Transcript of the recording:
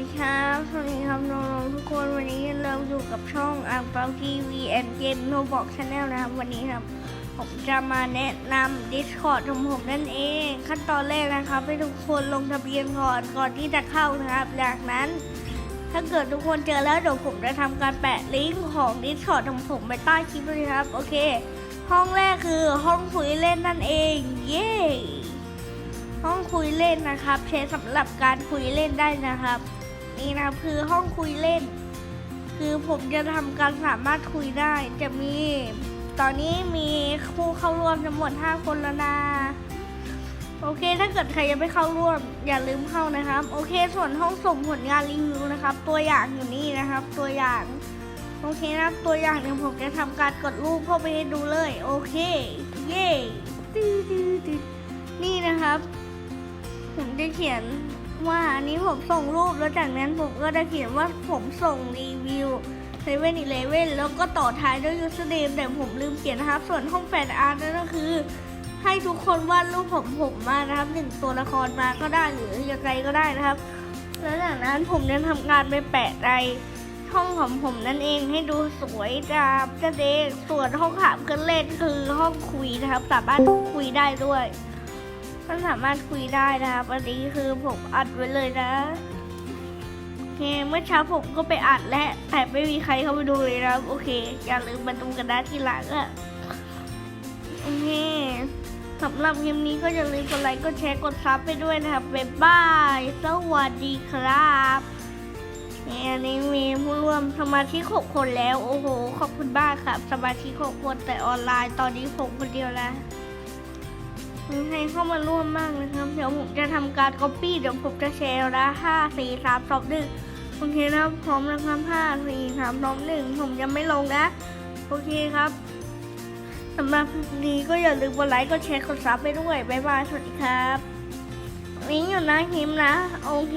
ดีครับ สวัสดีครับน้องๆทุกคนวันนี้เราอยู่กับช่องอ่างเปาทีวีแอนเกมโนบอกชาแนลนะครับวันนี้ครับ ผมจะมาแนะนำ Discord ของผมนั่นเอง ขั้นตอนแรกนะครับ ให้ทุกคนลงทะเบียนก่อนก่อนที่จะเข้านะครับ จากนั้น ถ้าเกิดทุกคนเจอแล้วเดี๋ยวผมจะทำการแปะลิงก์ของ Discord ของผมไปใต้คลิปเลยครับ โอเค ห้องแรกคือห้องคุยเล่นนั่นเอง เย้ห้องคุยเล่นนะครับ ใช้สำหรับการคุยเล่นได้นะครับ นี่นะคือห้องคุยเล่น คือผมจะทำการสามารถคุยได้ จะมี ตอนนี้มีผู้เข้าร่วมทั้งหมด 5 คนแล้วนะโอเค ถ้าเกิดใครยังไม่เข้าร่วม อย่าลืมเข้านะครับ โอเค ส่วนห้องส่งผลงานรีวิวนะครับ ตัวอย่างอยู่นี่นะครับ ตัวอย่างโอเคนะตัวอย่างเดี๋ยวผมจะทำการกดรูปเข้าไปให้ดูเลย โอเค เย้ตื้อตื้อตื้อนี่นะครับ ผมจะเขียน ว่าอันนี้ผมส่งรูปแล้วจากนั้นผมก็จะเขียนว่าผมส่งรีวิวเซเว่นอีเลเว่นแล้วก็ต่อท้ายด้วยยูสเดมแต่ผมลืมเขียนนะครับ ส่วนห้องแฟนอาร์ตนั่นก็คือ ให้ทุกคนวาดรูปผมผมมานะครับหนึ่งตัวละครมาก็ได้หรือยังไงก็ได้นะครับ แล้วจากนั้นผมจะทำการไปแปะในห้องของผมนั่นเองให้ดูสวยงามนั่นเองส่วนห้องขามเครื่องเล่นคือห้องคุยนะครับ สามารถคุยได้ด้วย มันสามารถคุยได้นะครับอันนี้คือผมอัดไว้เลยนะโอเคเมื่อเช้าผมก็ไปอัดและแต่ไม่มีใครเข้าไปดูเลยนะโอเค อย่าลืมมาดูกันนะทีหลังอะโอเคสำหรับคลิปนี้ก็อย่าลืมกดไลค์กดแชร์กดซับไปด้วยนะครับบ๊ายบายสวัสดีครับอันนี้มีผู้ร่วมสมาชิกหกคนแล้ว โอ้โห ขอบคุณมากครับ สมาชิกหกคนแต่ออนไลน์ตอนนี้ผมคนเดียวแล้ว ให้เข้ามาร่วมมากนะครับ เดี๋ยวผมจะทำการ copy เดี๋ยวผมจะแชร์นะห้าสี่สามสองหนึ่งโอเคนะครับพร้อมนะครับห้าสี่สามสองหนึ่งผมจะไม่ลงนะโอเคครับสำหรับคลิปนี้ก็อย่าลืมกดไลค์กดแชร์กดซับไปด้วยบ๊ายบายสวัสดีครับวิ่งอยู่นะคิมนะโอเค